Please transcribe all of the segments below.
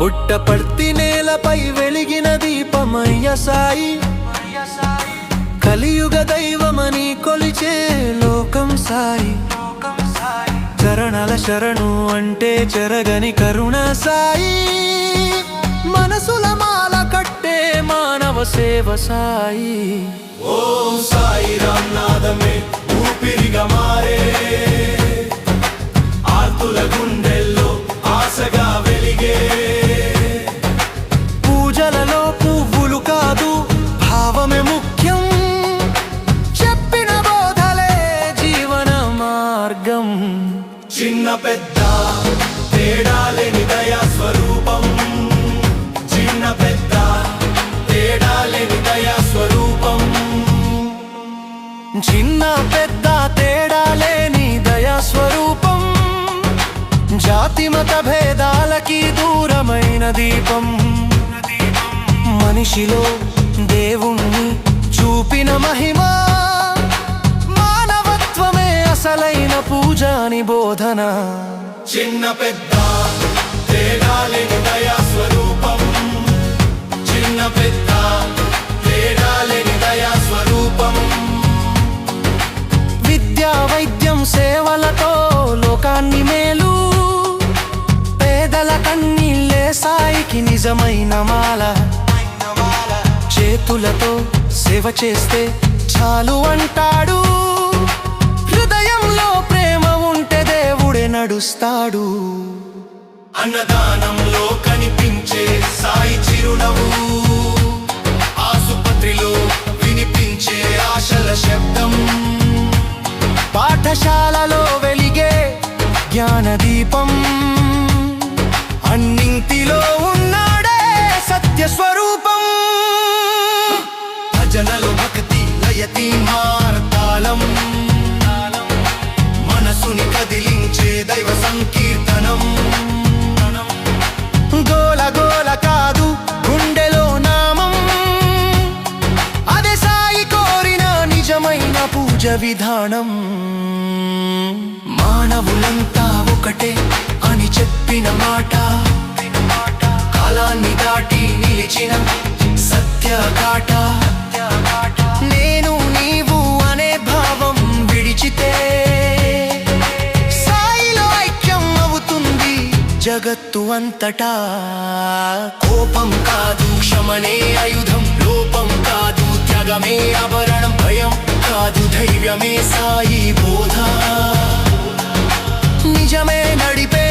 పుట్టపర్తి నేలపై వెలిగిన దీపమయ్య సాయి. కలియుగ దైవమని కొలిచే లోకం సాయి. చరణల శరణు అంటే చెరగని కరుణ సాయి. మనసుల మాల కట్టే మానవ సేవ సాయి. ఓం సాయి రామ్ నాదమే ఊపిరిగా మారే. ఆర్తుల గుండె పెద్ద తేడా లేని దయా స్వరూపం. చిన్న పెద్ద తేడాలేని దయా స్వరూపం. చిన్న పెద్ద తేడా లేని దయా స్వరూపం. జాతి మత భేదాలకి దూరమైన దీపం. మనిషిలో దేవుణ్ణి చూపిన మహిమ అని బోధన. చిన్న పెద్ద తేడాలేని దయా స్వరూపం. చిన్న పెద్ద తేడాలేని దయా స్వరూపం. విద్యా వైద్యం సేవలతో లోకాన్ని మేలు. పేదల కన్నీళ్ళే సాయికి నిజమైన మాల. చేతులతో సేవ చేస్తే చాలు అంటాడు. నడుస్తాడు. అన్నదానంలో కనిపించే సాయి చిరునవ్వు. దైవ సంకీర్తనం. గోల గోల కాదు గుండెలో నామం. అదే సాయి కోరిన నిజమైన పూజ విధానం. మానవులంతా ఒకటే అని చెప్పిన మాట. కాలాన్ని దాటి నిలిచిన సత్య జగత్తు అంతటా కోపం కాదు క్షమనే ఆయుధం లోపం కాదు త్యాగమే ఆభరణం భయం కాదు ధైర్యమే సాయి బోధ నిజమే నడిపే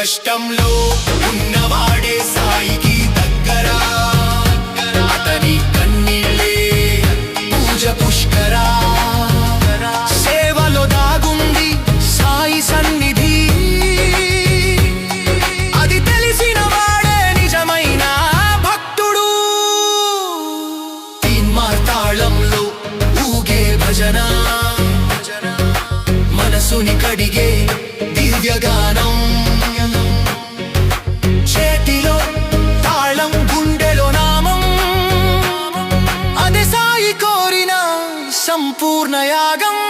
కష్టంలో ఉన్నవాడే సాయికి దగ్గర. అతని కన్నీళ్ళే పూజ పుష్కరా. సేవలో దాగుంది సాయి సన్నిధి. అది తెలిసిన వాడే నిజమైన భక్తుడు. తీన్మార్తాళంలో ఊగే భజన. మనసుని కడిగే దివ్యగానం பூர்ணயாகம்